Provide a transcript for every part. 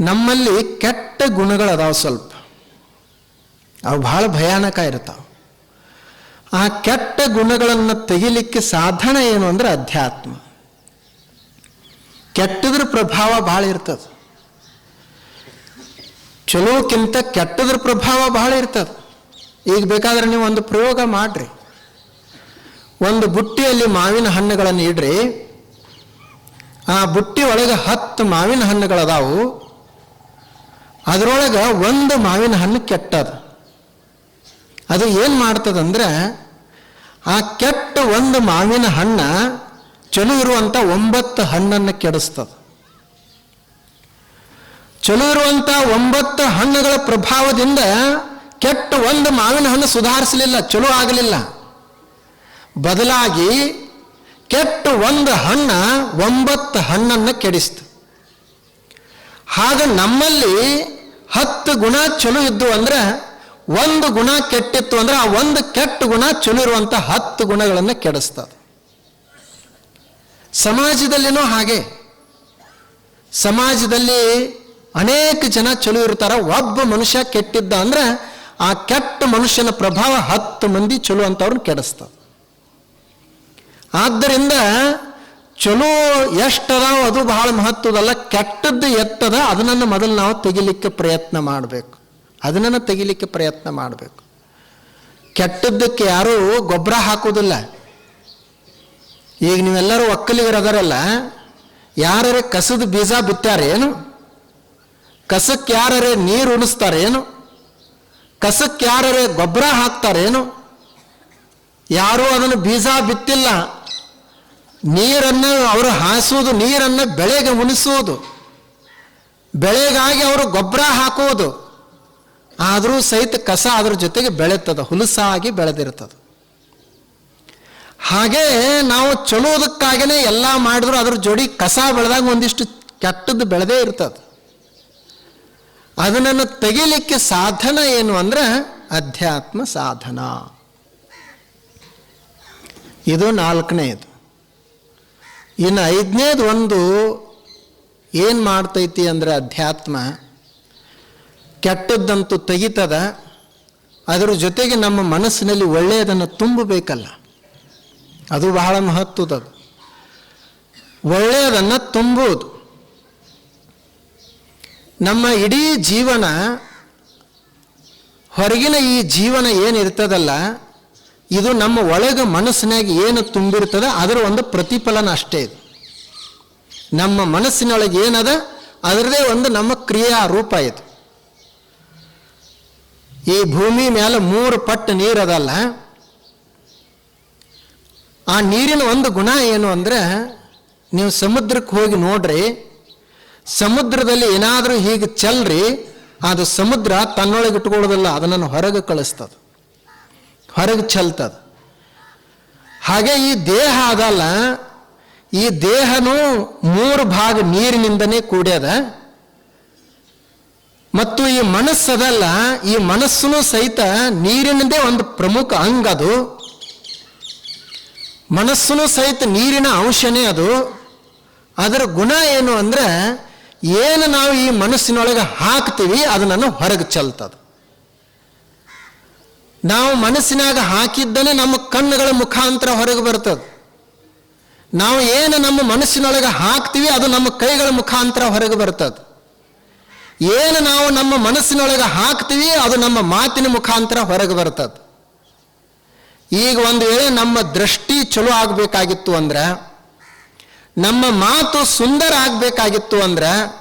ನಮ್ಮಲ್ಲಿ ಕೆಟ್ಟ ಗುಣಗಳದಾವ ಸ್ವಲ್ಪ. ಅವು ಬಹಳ ಭಯಾನಕ ಇರ್ತಾವೆ ಆ ಕೆಟ್ಟ ಗುಣಗಳನ್ನು ತೆಗಿಲಿಕ್ಕೆ ಸಾಧನ ಏನು ಅಂದ್ರೆ ಅಧ್ಯಾತ್ಮ. ಕೆಟ್ಟದ್ರ ಪ್ರಭಾವ ಭಾಳ ಇರ್ತದೆ. ಚಲೋಕ್ಕಿಂತ ಕೆಟ್ಟದ್ರ ಪ್ರಭಾವ ಬಹಳ ಇರ್ತದೆ. ಈಗ ಬೇಕಾದ್ರೆ ನೀವು ಒಂದು ಪ್ರಯೋಗ ಮಾಡ್ರಿ. ಒಂದು ಬುಟ್ಟಿಯಲ್ಲಿ ಮಾವಿನ ಹಣ್ಣುಗಳನ್ನು ಇಡ್ರಿ. ಆ ಬುಟ್ಟಿ ಒಳಗೆ ಹತ್ತು ಮಾವಿನ ಹಣ್ಣುಗಳದಾವು. ಅದರೊಳಗೆ ಒಂದು ಮಾವಿನ ಹಣ್ಣು ಕೆಟ್ಟದ. ಅದು ಏನು ಮಾಡ್ತದಂದ್ರೆ, ಆ ಕೆಟ್ಟ ಒಂದು ಮಾವಿನ ಹಣ್ಣ ಚಲೋ ಇರುವಂಥ ಒಂಬತ್ತು ಹಣ್ಣನ್ನು ಕೆಡಿಸ್ತದೆ. ಚಲೋ ಇರುವಂಥ ಒಂಬತ್ತು ಹಣ್ಣುಗಳ ಪ್ರಭಾವದಿಂದ ಕೆಟ್ಟ ಒಂದು ಮಾವಿನ ಹಣ್ಣು ಸುಧಾರಿಸಲಿಲ್ಲ, ಚಲೋ ಆಗಲಿಲ್ಲ. ಬದಲಾಗಿ ಕೆಟ್ಟ ಒಂದು ಹಣ್ಣ ಒಂಬತ್ತು ಹಣ್ಣನ್ನು ಕೆಡಿಸ್ತು. ಹಾಗೆ ನಮ್ಮಲ್ಲಿ ಹತ್ತು ಗುಣ ಚಲೋ ಇದ್ದು ಅಂದ್ರೆ ಒಂದು ಗುಣ ಕೆಟ್ಟಿತ್ತು ಅಂದ್ರೆ ಆ ಒಂದು ಕೆಟ್ಟ ಗುಣ ಚಲೋ ಇರುವಂಥ ಹತ್ತು ಗುಣಗಳನ್ನು ಕೆಡಿಸ್ತದೆ. ಸಮಾಜದಲ್ಲಿನೂ ಹಾಗೆ. ಸಮಾಜದಲ್ಲಿ ಅನೇಕ ಜನ ಚಲೋ ಇರ್ತಾರ. ಒಬ್ಬ ಮನುಷ್ಯ ಕೆಟ್ಟಿದ್ದ ಅಂದ್ರೆ ಆ ಕೆಟ್ಟ ಮನುಷ್ಯನ ಪ್ರಭಾವ ಹತ್ತು ಮಂದಿ ಚಲೋ ಅಂತವ್ರನ್ನ ಕೆಡಿಸ್ತದೆ. ಆದ್ದರಿಂದ ಚಲೋ ಎಷ್ಟದಾವ ಅದು ಬಹಳ ಮಹತ್ವದಲ್ಲ, ಕೆಟ್ಟದ್ದು ಎತ್ತದ ಅದನ್ನು ಮೊದಲು ನಾವು ತೆಗಿಲಿಕ್ಕೆ ಪ್ರಯತ್ನ ಮಾಡಬೇಕು. ಅದನ್ನು ತೆಗಿಲಿಕ್ಕೆ ಪ್ರಯತ್ನ ಮಾಡಬೇಕು. ಕೆಟ್ಟದ್ದಕ್ಕೆ ಯಾರೂ ಗೊಬ್ಬರ ಹಾಕೋದಿಲ್ಲ ಈಗ ನೀವೆಲ್ಲರೂ ಒಕ್ಕಲಿಗರದಾರಲ್ಲ ಯಾರೇ ಕಸದ ಬೀಜ ಬಿತ್ತಾರೇನು ಕಸಕ್ಕೆ ಯಾರೇ ನೀರು ಉಣಿಸ್ತಾರೇನು ಕಸಕ್ಕೆ ಯಾರೇ ಗೊಬ್ಬರ ಹಾಕ್ತಾರೇನು ಯಾರೂ ಅದನ್ನು ಬೀಜ ಬಿತ್ತಿಲ್ಲ. ನೀರನ್ನು ಅವರು ಹಾಸುವುದು, ನೀರನ್ನು ಬೆಳೆಗೆ ಉಣಿಸುವುದು. ಬೆಳೆಗಾಗಿ ಅವರು ಗೊಬ್ಬರ ಹಾಕುವುದು. ಆದರೂ ಸಹಿತ ಕಸ ಅದ್ರ ಜೊತೆಗೆ ಬೆಳೆತದ, ಹುಲಸಾಗಿ ಬೆಳೆದಿರ್ತದೆ ಹಾಗೆ ನಾವು ಚಲೋದಕ್ಕಾಗೇ ಎಲ್ಲ ಮಾಡಿದ್ರು, ಅದ್ರ ಜೋಡಿ ಕಸ ಬೆಳೆದಾಗ ಒಂದಿಷ್ಟು ಕೆಟ್ಟದ್ದು ಬೆಳೆದೇ ಇರ್ತದೆ. ಅದನ್ನು ತೆಗಿಲಿಕ್ಕೆ ಸಾಧನ ಏನು ಅಂದ್ರೆ ಅಧ್ಯಾತ್ಮ ಸಾಧನ. ಇದು ನಾಲ್ಕನೇದು ಇನ್ನು ಐದನೇದು ಒಂದು ಏನು ಮಾಡ್ತೈತಿ ಅಂದರೆ ಅಧ್ಯಾತ್ಮ ಕೆಟ್ಟದ್ದಂತೂ ತೆಗಿತದ, ಅದರ ಜೊತೆಗೆ ನಮ್ಮ ಮನಸ್ಸಿನಲ್ಲಿ ಒಳ್ಳೆಯದನ್ನು ತುಂಬಬೇಕಲ್ಲ. ಅದು ಬಹಳ ಮಹತ್ವದದು ಒಳ್ಳೆಯದನ್ನು ತುಂಬುವುದು. ನಮ್ಮ ಇಡೀ ಜೀವನ ಹೊರಗಿನ ಈ ಜೀವನ ಏನಿರ್ತದಲ್ಲ ಇದು ನಮ್ಮ ಒಳಗೆ ಮನಸ್ಸಿನಾಗ ಏನು ತುಂಬಿರ್ತದೆ ಅದರ ಒಂದು ಪ್ರತಿಫಲನ ಅಷ್ಟೇ ಇದು. ನಮ್ಮ ಮನಸ್ಸಿನೊಳಗೆ ಏನದ, ಅದರದೇ ಒಂದು ನಮ್ಮ ಕ್ರಿಯಾ ರೂಪ ಇದು. ಈ ಭೂಮಿ ಮೇಲೆ ಮೂರು ಪಟ್ಟು ನೀರದಲ್ಲ, ಆ ನೀರಿನ ಒಂದು ಗುಣ ಏನು ಅಂದರೆ, ನೀವು ಸಮುದ್ರಕ್ಕೆ ಹೋಗಿ ನೋಡ್ರಿ, ಸಮುದ್ರದಲ್ಲಿ ಏನಾದರೂ ಹೀಗೆ ಚೆಲ್ರಿ, ಅದು ಸಮುದ್ರ ತನ್ನೊಳಗೆ ಇಟ್ಕೊಳ್ಳೋದಿಲ್ಲ ಅದನ್ನು ಹೊರಗೆ ಕಳಿಸ್ತದೆ. ಹೊರಗೆ ಚಲ್ತದ ಹಾಗೆ ಈ ದೇಹ ಅದಲ್ಲ, ಈ ದೇಹನೂ ಮೂರು ಭಾಗ ನೀರಿನಿಂದನೇ ಕೂಡ್ಯದ. ಮತ್ತು ಈ ಮನಸ್ಸದಲ್ಲ ಈ ಮನಸ್ಸು ಸಹಿತ ನೀರಿನದೇ ಒಂದು ಪ್ರಮುಖ ಅಂಗ ಅದು. ಮನಸ್ಸು ಸಹಿತ ನೀರಿನ ಅಂಶನೇ ಅದು. ಅದರ ಗುಣ ಏನು ಅಂದ್ರೆ, ಏನು ನಾವು ಈ ಮನಸ್ಸಿನೊಳಗೆ ಹಾಕ್ತೀವಿ ಅದನ್ನು ಹೊರಗೆ ಚೆಲ್ತದ ನಾವು ಮನಸ್ಸಿನಾಗ ಹಾಕಿದ್ದನೇ ನಮ್ಮ ಕಣ್ಣುಗಳ ಮುಖಾಂತರ ಹೊರಗೆ ಬರ್ತದೆ. ನಾವು ಏನು ನಮ್ಮ ಮನಸ್ಸಿನೊಳಗೆ ಹಾಕ್ತೀವಿ ಅದು ನಮ್ಮ ಕೈಗಳ ಮುಖಾಂತರ ಹೊರಗೆ ಬರ್ತದೆ. ಏನು ನಾವು ನಮ್ಮ ಮನಸ್ಸಿನೊಳಗೆ ಹಾಕ್ತೀವಿ ಅದು ನಮ್ಮ ಮಾತಿನ ಮುಖಾಂತರ ಹೊರಗೆ ಬರ್ತದೆ. ಈಗ ಒಂದು ವೇಳೆ ನಮ್ಮ ದೃಷ್ಟಿ ಚಲೋ ಆಗಬೇಕಾಗಿತ್ತು ಅಂದ್ರೆ, ನಮ್ಮ ಮಾತು ಸುಂದರ ಆಗಬೇಕಾಗಿತ್ತು ಅಂದ್ರೆ,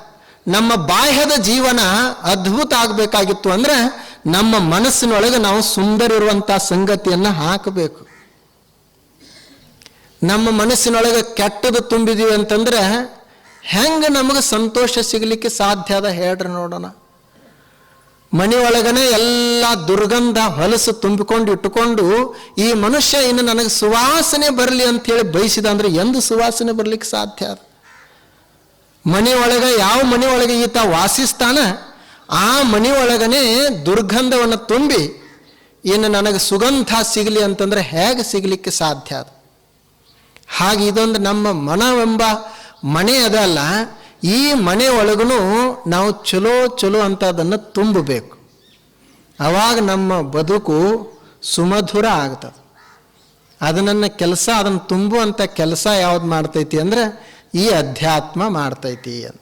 ನಮ್ಮ ಬಾಹ್ಯದ ಜೀವನ ಅದ್ಭುತ ಆಗಬೇಕಾಗಿತ್ತು ಅಂದ್ರೆ ನಮ್ಮ ಮನಸ್ಸಿನೊಳಗೆ ನಾವು ಸುಂದರ ಇರುವಂತಹ ಸಂಗತಿಯನ್ನು ಹಾಕಬೇಕು. ನಮ್ಮ ಮನಸ್ಸಿನೊಳಗೆ ಕೆಟ್ಟದು ತುಂಬಿದೀವಿ ಅಂತಂದ್ರೆ ಹೆಂಗೆ ನಮಗೆ ಸಂತೋಷ ಸಿಗಲಿಕ್ಕೆ ಸಾಧ್ಯ ಅದ ಹೇಳ್ರಿ ನೋಡೋಣ. ಮನೆಯೊಳಗನೆ ಎಲ್ಲ ದುರ್ಗಂಧ ಹೊಲಸು ತುಂಬಿಕೊಂಡು ಇಟ್ಟುಕೊಂಡು ಈ ಮನುಷ್ಯ ಇನ್ನು ನನಗೆ ಸುವಾಸನೆ ಬರಲಿ ಅಂತ ಹೇಳಿ ಬಯಸಿದ ಅಂದ್ರೆ ಎಂದು ಸುವಾಸನೆ ಬರಲಿಕ್ಕೆ ಸಾಧ್ಯ ಅದ. ಮನೆಯೊಳಗೆ ಯಾವ ಮನೆಯೊಳಗೆ ಈತ ವಾಸಿಸ್ತಾನ? ಆ ಮನೆಯೊಳಗನೆ ದುರ್ಗಂಧವನ್ನು ತುಂಬಿ, ಇನ್ನು ನನಗೆ ಸುಗಂಧ ಸಿಗಲಿ ಅಂತಂದ್ರೆ ಹೇಗೆ ಸಿಗಲಿಕ್ಕೆ ಸಾಧ್ಯ ಅದು? ಹಾಗೆ ಇದೊಂದು ನಮ್ಮ ಮನವೆಂಬ ಮನೆ ಅದಲ್ಲ ಈ ಮನೆ ಒಳಗೂ ನಾವು ಚಲೋ ಚಲೋ ಅಂತ ಅದನ್ನು ತುಂಬಬೇಕು. ಅವಾಗ ನಮ್ಮ ಬದುಕು ಸುಮಧುರ ಆಗ್ತದೆ. ಅದನ್ನು ಕೆಲಸ, ಅದನ್ನು ತುಂಬುವಂಥ ಕೆಲಸ ಯಾವ್ದು ಮಾಡ್ತೈತಿ ಅಂದರೆ ಈ ಅಧ್ಯಾತ್ಮ ಮಾಡ್ತೈತಿ ಅಂತ.